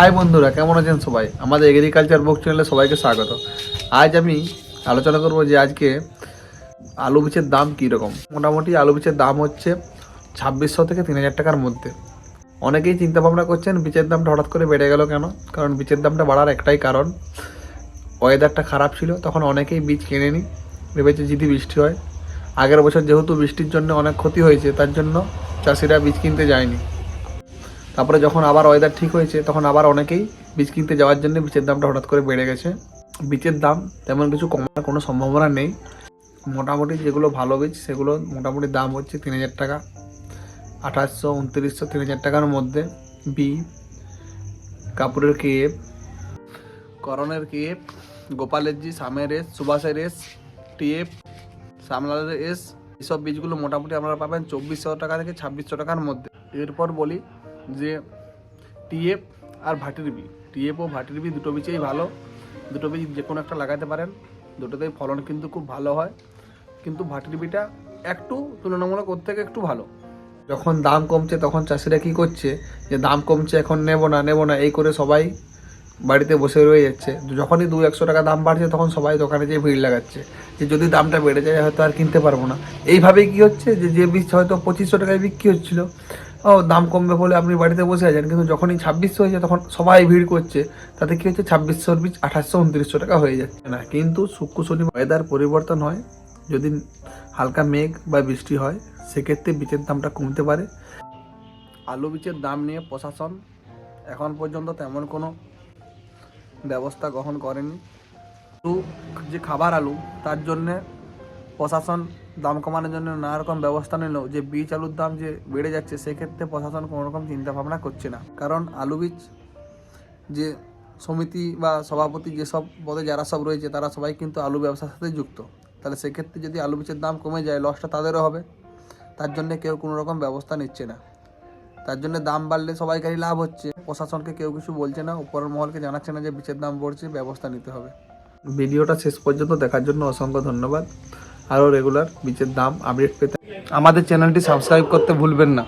High বন্ধুরা, কেমন আছেন সবাই? আমাদের এগ্রিকালচার বুক চ্যানেলে সবাইকে স্বাগত। আজ আমি আলোচনা করব যে আজকে আলু বীজের দাম কীরকম। মোটামুটি আলু বীজের দাম হচ্ছে ছাব্বিশশো থেকে তিন হাজার টাকার মধ্যে। অনেকেই চিন্তা ভাবনা করছেন বীজের দামটা হঠাৎ করে বেড়ে গেল কেন? কারণ বীজের দামটা বাড়ার একটাই কারণ ওয়েদারটা খারাপ ছিল, তখন অনেকেই বীজ কেনেনি। ভেবেছে যদি বৃষ্টি হয়। আগের বছর যেহেতু বৃষ্টির জন্য অনেক ক্ষতি হয়েছে, তার জন্য চাষিরা বীজ কিনতে যায়নি। তারপরে যখন আবার ওয়েদার ঠিক হয়েছে, তখন আবার অনেকেই বীজ কিনতে যাওয়ার জন্য বীজের দামটা হঠাৎ করে বেড়ে গেছে। বীজের দাম তেমন কিছু কমার কোনো সম্ভাবনা নেই। মোটামুটি যেগুলো ভালো বীজ সেগুলো মোটামুটি দাম হচ্ছে তিন হাজার টাকা। আঠাশশো, উনত্রিশশো, তিন হাজার টাকার মধ্যে। বি কাপুরের কেপ করণের কেপ গোপালের জি সামের এস সুভাষের এস টিএফ সামলালের এস এসব বীজগুলো মোটামুটি আপনারা পাবেন চব্বিশশো টাকা থেকে ছাব্বিশশো টাকার মধ্যে। এরপর বলি যে টিএফ আর ভাটির বি। টিএফ ও ভাটির বি দুটো বীজেই ভালো। দুটো বীজ যে কোনো একটা লাগাতে পারেন। দুটোতেই ফলন কিন্তু খুব ভালো হয়। কিন্তু ভাটির বিটা একটু তুলনামূলক ওর থেকে একটু ভালো। যখন দাম কমছে তখন চাষিরা কি করছে? যে দাম কমছে এখন নেব না নেব না, এই করে সবাই বাড়িতে বসে রয়ে যাচ্ছে। যখনই দু একশো টাকা দাম বাড়ছে, তখন সবাই দোকানে যেয়ে ভিড় লাগাচ্ছে। যে যদি দামটা বেড়ে যায়, হয়তো আর কিনতে পারব না। এইভাবেই কি হচ্ছে? যে যে বীজ হয়তো পঁচিশশো টাকায় বিক্রি হচ্ছিল। ও, দাম কমবে বলে আপনি বাড়িতে বসে আছেন, কিন্তু যখনই ছাব্বিশশো হয়েছে, তখন সবাই ভিড় করছে। তাতে কী হচ্ছে? ছাব্বিশশোর বীজ আঠাশশো, উনত্রিশশো টাকা হয়ে যাচ্ছে না। কিন্তু শুক্র শনি ওয়েদার পরিবর্তন হয়। যদি হালকা মেঘ বা বৃষ্টি হয়, সেক্ষেত্রে বীজের দামটা কমতে পারে। আলু বীজের দাম নিয়ে প্রশাসন এখন পর্যন্ত তেমন কোনো ব্যবস্থা গ্রহণ করেনি। আলু, যে খাবার আলু, তার জন্যে প্রশাসন দাম কমানোর জন্য নানা রকম ব্যবস্থা নিল। যে বীজ আলুর দাম যে বেড়ে যাচ্ছে, সেক্ষেত্রে প্রশাসন কোনো রকম চিন্তা ভাবনা করছে না। কারণ আলু বীজ যে সমিতি বা সভাপতি যেসব পদে যারা সব রয়েছে, তারা সবাই কিন্তু আলু ব্যবসার সাথে যুক্ত। তাহলে সেক্ষেত্রে যদি আলু বীজের দাম কমে যায় লসটা তাদেরও হবে। তার জন্য কেউ কোনো রকম ব্যবস্থা নিচ্ছে না। তার জন্য দাম বাড়লে সবাইকারই লাভ হচ্ছে। প্রশাসনকে কেউ কিছু বলছে না, উপরের মহলকে জানাচ্ছে না যে বিচের দাম পড়ছে ব্যবস্থা নিতে হবে। ভিডিওটা শেষ পর্যন্ত দেখার জন্য অসংখ্য ধন্যবাদ। আরও রেগুলার বিচের দাম আপডেট পেতে আমাদের চ্যানেলটি সাবস্ক্রাইব করতে ভুলবেন না।